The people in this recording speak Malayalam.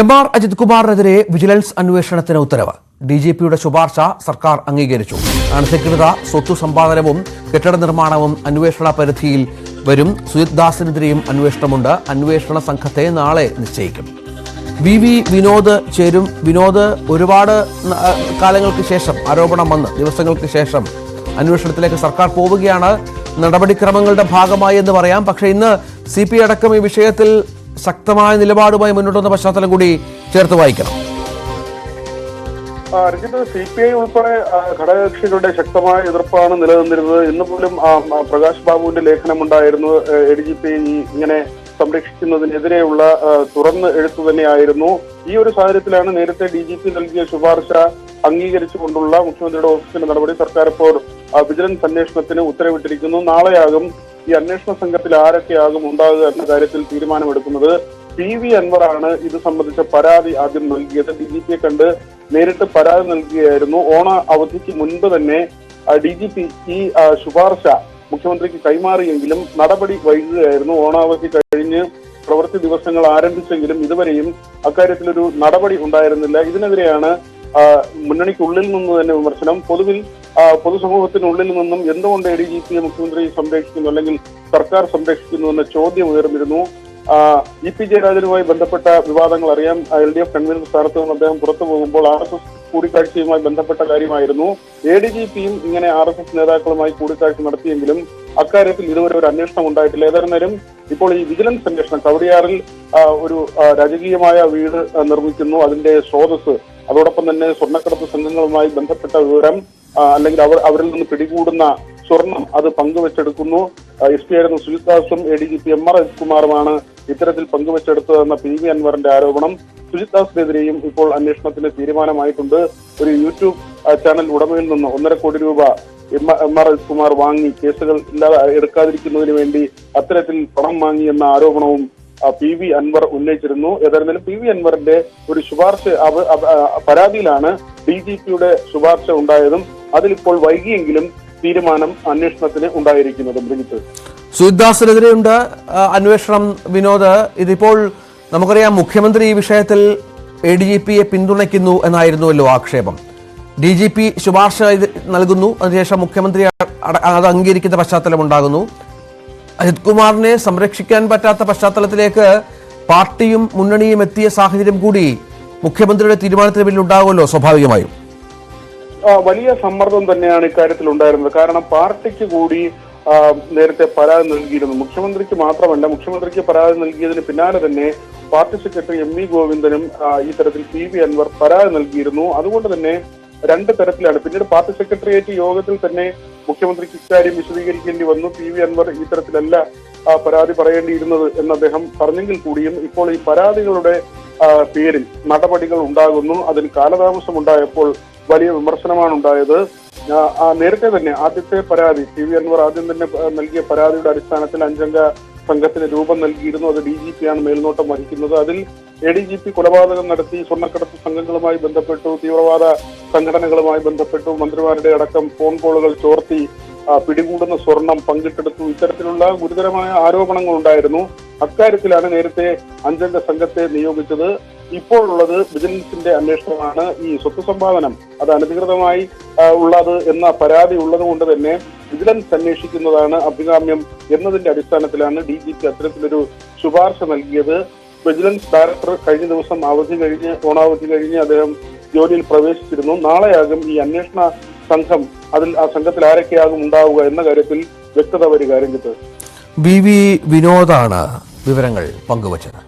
എം ആർ അജിത് കുമാറിനെതിരെ വിജിലൻസ് അന്വേഷണത്തിന് ഉത്തരവ്. ഡി ജി പിയുടെ ശുപാർശ സർക്കാർ അംഗീകരിച്ചു. അനധികൃത സ്വത്തു സമ്പാദനവും കെട്ടിട നിർമ്മാണവും അന്വേഷണ പരിധിയിൽ വരും. സുജിത് ദാസിനെതിരെയും അന്വേഷണമുണ്ട്. അന്വേഷണ സംഘത്തെ നാളെ നിശ്ചയിക്കും. വി വി വിനോദ് ചേരും. വിനോദ് ഒരുപാട് കാലങ്ങൾക്ക് ശേഷം ആരോപണം വന്ന് ദിവസങ്ങൾക്ക് ശേഷം അന്വേഷണത്തിലേക്ക് സർക്കാർ പോവുകയാണ്. നടപടിക്രമങ്ങളുടെ ഭാഗമായി എന്ന് പറയാം. പക്ഷേ ഇന്ന് സി പി അടക്കം ഈ വിഷയത്തിൽ ശക്തമായ നിലപാടുമായി മുന്നോട്ട് വന്ന പശ്ചാത്തലം കൂടി ചേർത്ത് വായിക്കണം. രഞ്ജിത്ത് സി പി ഐ ഉൾപ്പെടെ ഘടകകക്ഷികളുടെ ശക്തമായ എതിർപ്പാണ് നിലനിന്നിരുന്നത്. ഇന്ന് പോലും പ്രകാശ് ബാബുവിന്റെ ലേഖനമുണ്ടായിരുന്നു. എ ഡി ജി പി ഇങ്ങനെ സംരക്ഷിക്കുന്നതിനെതിരെയുള്ള തുറന്ന് എഴുത്തു തന്നെയായിരുന്നു. ഈ ഒരു സാഹചര്യത്തിലാണ് നേരത്തെ ഡി ജി പി നൽകിയ ശുപാർശ അംഗീകരിച്ചുകൊണ്ടുള്ള മുഖ്യമന്ത്രിയുടെ ഓഫീസിന്റെ നടപടി. സർക്കാർ ഇപ്പോൾ വിജിലൻസ് അന്വേഷണത്തിന് ഉത്തരവിട്ടിരിക്കുന്നു. നാളെയാകും ഈ അന്വേഷണ സംഘത്തിൽ ആരൊക്കെയാകും ഉണ്ടാകുക എന്ന കാര്യത്തിൽ തീരുമാനമെടുക്കുന്നത് പി വി അൻവറാണ്. ഇത് സംബന്ധിച്ച പരാതി ആദ്യം നൽകിയത്. ഡി ജി പിയെ കണ്ട് നേരിട്ട് പരാതി നൽകുകയായിരുന്നു ഓണ അവധിക്ക് മുൻപ് തന്നെ ഡി ജി പി ഈ ശുപാർശ മുഖ്യമന്ത്രിക്ക് കൈമാറിയെങ്കിലും നടപടി വൈകുകയായിരുന്നു. ഓണാവധി കഴിഞ്ഞ് പ്രവൃത്തി ദിവസങ്ങൾ ആരംഭിച്ചെങ്കിലും ഇതുവരെയും അക്കാര്യത്തിലൊരു നടപടി ഉണ്ടായിരുന്നില്ല. ഇതിനെതിരെയാണ് മുന്നണിക്കുള്ളിൽ നിന്ന് തന്നെ വിമർശനം പൊതുവിൽ പൊതുസമൂഹത്തിനുള്ളിൽ നിന്നും എന്തുകൊണ്ട് എ ഡി ജി പിയെ മുഖ്യമന്ത്രി സംരക്ഷിക്കുന്നു അല്ലെങ്കിൽ സർക്കാർ സംരക്ഷിക്കുന്നു എന്ന ചോദ്യം ഉയർന്നിരുന്നു. ഇ പി ജയരാജനുമായി ബന്ധപ്പെട്ട വിവാദങ്ങൾ അറിയാം. എൽ ഡി എഫ് കൺവീനർ സ്ഥാനത്ത് നിന്ന് അദ്ദേഹം പുറത്തു പോകുമ്പോൾ ആർ എസ് എസ് കൂടിക്കാഴ്ചയുമായി ബന്ധപ്പെട്ട കാര്യമായിരുന്നു. എ ഡി ജി പിയും ഇങ്ങനെ ആർ എസ് എസ് നേതാക്കളുമായി കൂടിക്കാഴ്ച നടത്തിയെങ്കിലും അക്കാര്യത്തിൽ ഇതുവരെ ഒരു അന്വേഷണം ഉണ്ടായിട്ടില്ല. ഏതായിരുന്നാലും ഇപ്പോൾ ഈ വിജിലൻസ് അന്വേഷണം കവടിയാറിൽ ഒരു രാജകീയമായ വീട് നിർമ്മിക്കുന്നു. അതിന്റെ സ്രോതസ് അതോടൊപ്പം തന്നെ സ്വർണക്കടത്ത് സംഘങ്ങളുമായി ബന്ധപ്പെട്ട വിവരം അല്ലെങ്കിൽ അവർ അവരിൽ നിന്ന് പിടികൂടുന്ന സ്വർണം അത് പങ്കുവെച്ചെടുക്കുന്നു. എസ് പി ആയിരുന്ന Sujith ദാസും A D G P M R അജിത്കുമാറുമാണ് ഇത്തരത്തിൽ പങ്കുവെച്ചെടുത്തതെന്ന പി വി അൻവറിന്റെ ആരോപണം. സുജിത് ദാസിനെതിരെയും ഇപ്പോൾ അന്വേഷണത്തിന് തീരുമാനമായിട്ടുണ്ട്. ഒരു യൂട്യൂബ് ചാനൽ ഉടമയിൽ നിന്ന് ഒന്നര കോടി രൂപ M R- M R Ajithkumar വാങ്ങി കേസുകൾ ഇല്ലാതെ എടുക്കാതിരിക്കുന്നതിന് വേണ്ടി അത്തരത്തിൽ പണം വാങ്ങി എന്ന ആരോപണവും പി വി അൻവർ ഉന്നയിച്ചിരുന്നു. ഏതായിരുന്നാലും പി വി അൻവറിന്റെ ഒരു ശുപാർശ പരാതിയിലാണ് ഡി ജി പിയുടെ ശുപാർശ ഉണ്ടായതും അതിലിപ്പോൾ വൈകിയെങ്കിലും തീരുമാനം അന്വേഷണത്തിന് ഉണ്ടായിരിക്കുന്നതും. രഞ്ജിത്ത് സുജിദാസിനെതിരെയുണ്ട് അന്വേഷണം വിനോദ്. ഇതിപ്പോൾ നമുക്കറിയാം മുഖ്യമന്ത്രി ഈ വിഷയത്തിൽ എ ഡി ജി പിയെ പിന്തുണയ്ക്കുന്നു എന്നായിരുന്നുവല്ലോ ആക്ഷേപം. ഡി ജി പി ശുപാർശ നൽകുന്നു അതിനുശേഷം മുഖ്യമന്ത്രി അത് അംഗീകരിക്കുന്ന പശ്ചാത്തലം ഉണ്ടാകുന്നു അജിത് കുമാറിനെ സംരക്ഷിക്കാൻ പറ്റാത്ത പശ്ചാത്തലത്തിലേക്ക് പാർട്ടിയും മുന്നണിയും എത്തിയ സാഹചര്യം കൂടി മുഖ്യമന്ത്രിയുടെ തീരുമാനത്തിന് പിന്നിൽ ഉണ്ടാകുമല്ലോ സ്വാഭാവികമായും. വലിയ സമ്മർദ്ദം തന്നെയാണ് ഇക്കാര്യത്തിൽ ഉണ്ടായിരുന്നത്. കാരണം പാർട്ടിക്ക് കൂടി നേരത്തെ പരാതി നൽകിയിരുന്നു. മുഖ്യമന്ത്രിക്ക് മാത്രമല്ല മുഖ്യമന്ത്രിക്ക് പരാതി നൽകിയതിന് പിന്നാലെ തന്നെ പാർട്ടി സെക്രട്ടറി എം വി ഗോവിന്ദനും ആ, ഈ തരത്തിൽ പി വി അൻവർ പരാതി നൽകിയിരുന്നു. അതുകൊണ്ട് തന്നെ രണ്ട് തരത്തിലാണ്. പിന്നീട് പാർട്ടി സെക്രട്ടേറിയറ്റ് യോഗത്തിൽ തന്നെ മുഖ്യമന്ത്രിക്ക് ഇക്കാര്യം വിശദീകരിക്കേണ്ടി വന്നു. പി വി അൻവർ ഈ തരത്തിലല്ല പരാതി പറയേണ്ടിയിരുന്നത് എന്ന് അദ്ദേഹം പറഞ്ഞെങ്കിൽ കൂടിയും ഇപ്പോൾ ഈ പരാതികളുടെ പേരിൽ നടപടികൾ ഉണ്ടാകുന്നു. അതിന് കാലതാമസം ഉണ്ടായപ്പോൾ വലിയ വിമർശനമാണ് ഉണ്ടായത് നേരത്തെ തന്നെ ആദ്യത്തെ പരാതി പി വി അൻവർ ആദ്യം തന്നെ നൽകിയ പരാതിയുടെ അടിസ്ഥാനത്തിൽ അഞ്ചംഗ സംഘത്തിന് രൂപം നൽകിയിരുന്നു. അത് ഡി ജി പി ആണ് മേൽനോട്ടം വഹിക്കുന്നത്. അതിൽ എ ഡി ജി പി കൊലപാതകം നടത്തി സ്വർണക്കടത്ത് സംഘങ്ങളുമായി ബന്ധപ്പെട്ടു തീവ്രവാദ സംഘടനകളുമായി ബന്ധപ്പെട്ടു മന്ത്രിമാരുടെ അടക്കം ഫോൺ കോളുകൾ ചോർത്തി പിടികൂടുന്ന സ്വർണം പങ്കിട്ടെടുത്തു. ഇത്തരത്തിലുള്ള ഗുരുതരമായ ആരോപണങ്ങൾ ഉണ്ടായിരുന്നു അക്കാര്യത്തിലാണ് നേരത്തെ അഞ്ചംഗ സംഘത്തെ നിയോഗിച്ചത്. ഇപ്പോഴുള്ളത് വിജിലൻസിന്റെ അന്വേഷണമാണ്. ഈ സ്വത്ത് സമ്പാദനം അത് അനധികൃതമായി ഉള്ളത് എന്ന പരാതി ഉള്ളത് കൊണ്ട് തന്നെ വിജിലൻസ് അന്വേഷിക്കുന്നതാണ് അഭികാമ്യം എന്നതിന്റെ അടിസ്ഥാനത്തിലാണ് ഡി ജി പി അത്തരത്തിലൊരു ശുപാർശ നൽകിയത്. വിജിലൻസ് ഡയറക്ടർ കഴിഞ്ഞ ദിവസം അവധി കഴിഞ്ഞ് ഓണാവധി കഴിഞ്ഞ് അദ്ദേഹം ജോലിയിൽ പ്രവേശിച്ചിരുന്നു. നാളെയാകും ഈ അന്വേഷണ സംഘം അതിൽ ആ സംഘത്തിൽ ആരൊക്കെയാകും ഉണ്ടാവുക എന്ന കാര്യത്തിൽ വ്യക്തത വരിക രംഗത്ത്. വി വി വിനോദാണ് വിവരങ്ങൾ പങ്കുവച്ചത്.